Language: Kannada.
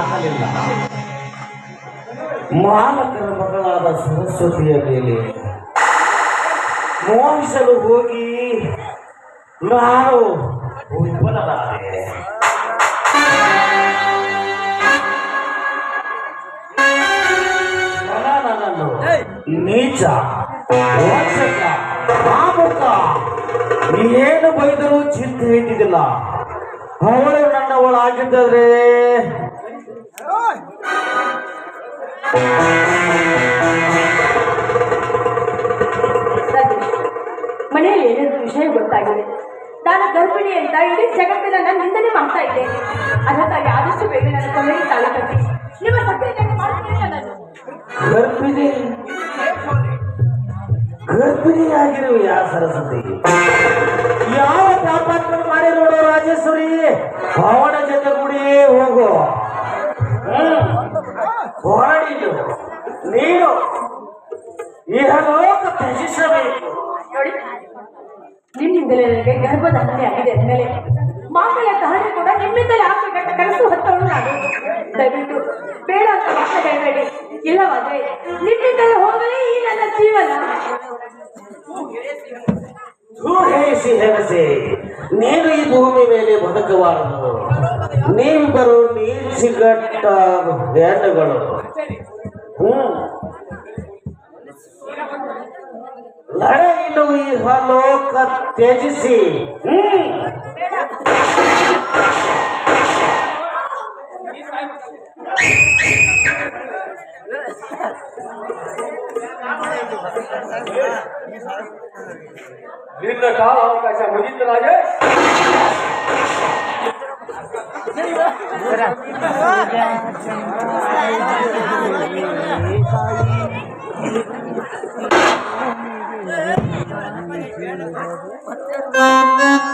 ಆಗಲಿಲ್ಲ ಮಾಲಕರ ಮಗಳಾದ ಸರಸ್ವತಿಯ ಮೇಲೆ ಮೋಹಿಸಲು ಹೋಗಿ ನಾನು ವಿಫಲರಾದೆ ನೀಚ ವಂಶಕ ನೀ ಏನು ಬೈದರೂ ಚಿಂತೆ ಇಟ್ಟಿದ್ದಿಲ್ಲ ಅವಳು ನನ್ನವಳಾಗಿದ್ದರೆ ಮನೆಯಲ್ಲಿ ಏನಾದ್ರು ವಿಷಯ ಗೊತ್ತಾಗಿದೆ. ನಾನು ಗರ್ಭಿಣಿ ಅಂತ ಇಡೀ ಜಗತ್ತಿನ ನಾನು ನಿಂದನೆ ಮಾಡ್ತಾ ಇದ್ದೇನೆ ಅದಕ್ಕಾಗಿ ಆದಷ್ಟು ಬೇಗ ನನ್ನ ಕೊನೆಗೆ ತಾಳ ಕಟ್ಟಿ. ನಿಮ್ಮ ಸತ್ಯಕ್ಕೆ ಮಾಡ್ತೀನಿ ನಾನು. ಗರ್ಭಿಣಿ. ಗರ್ಭಿಣಿಯಾಗಿರುವ ಯಾ ಸರಸ್ವತಿ? ಯಾವ ಪಾಪಾತ್ಮ ಮಾಡಿ ನೋಡು ರಾಜೇಶ್ವರಿ? ಅವನ ಜೊತೆ ಕೂಡಿ ಹೋಗು. ಹ್ಮ್. ಹೊರಡಿಲು ನೀನು ಇಹಲೋಕ ತ್ಯಜಿಸಬೇಕು. ನೋಡಿ. ನಿಮ್ಮಿಂದಲೇ ನನಗೆ ಗರ್ಭಧಾರಣೆ ಆಗಿದೆ ಅಂದಮೇಲೆ ಮಾಮಲ ಧಾರಣೆ ಕೂಡ ನಿಮ್ಮಿಂದಲೇ ಆಗಬೇಕಂತ ಕನಸು ಹೊತ್ತವಳು ನಾನು. ದಯವಿಟ್ಟು ಬೇಡ ಅಂತ ಮಾತ್ರ ಹೇಳಬೇಡಿ. ಇಲ್ಲವಾದ್ರೆ ನಿಮ್ಮಿಂದಲೇ ಹೋಗಲಿ ಈ ನನ್ನ ಜೀವನ. ಥೂ ಹೇಸಿ ಹೆಣಸೆ ನೀನು ಈ ಭೂಮಿ ಮೇಲೆ ಬದುಕಬಾರದು. ನೀವಿಬ್ಬರು ನೀಚಿಗಟ್ಟ ಹೆಣ್ಣುಗಳು ಲಡೆಯನ್ನು ಈ ಲೋಕ ತ್ಯಜಿಸಿ ಹ್ಮ್ ನಿನ್ನ ಕಾಲ ಅವಕಾಶ ಮುಗಿತು ರಾಜೇಶ್ ಮತ್ತೆ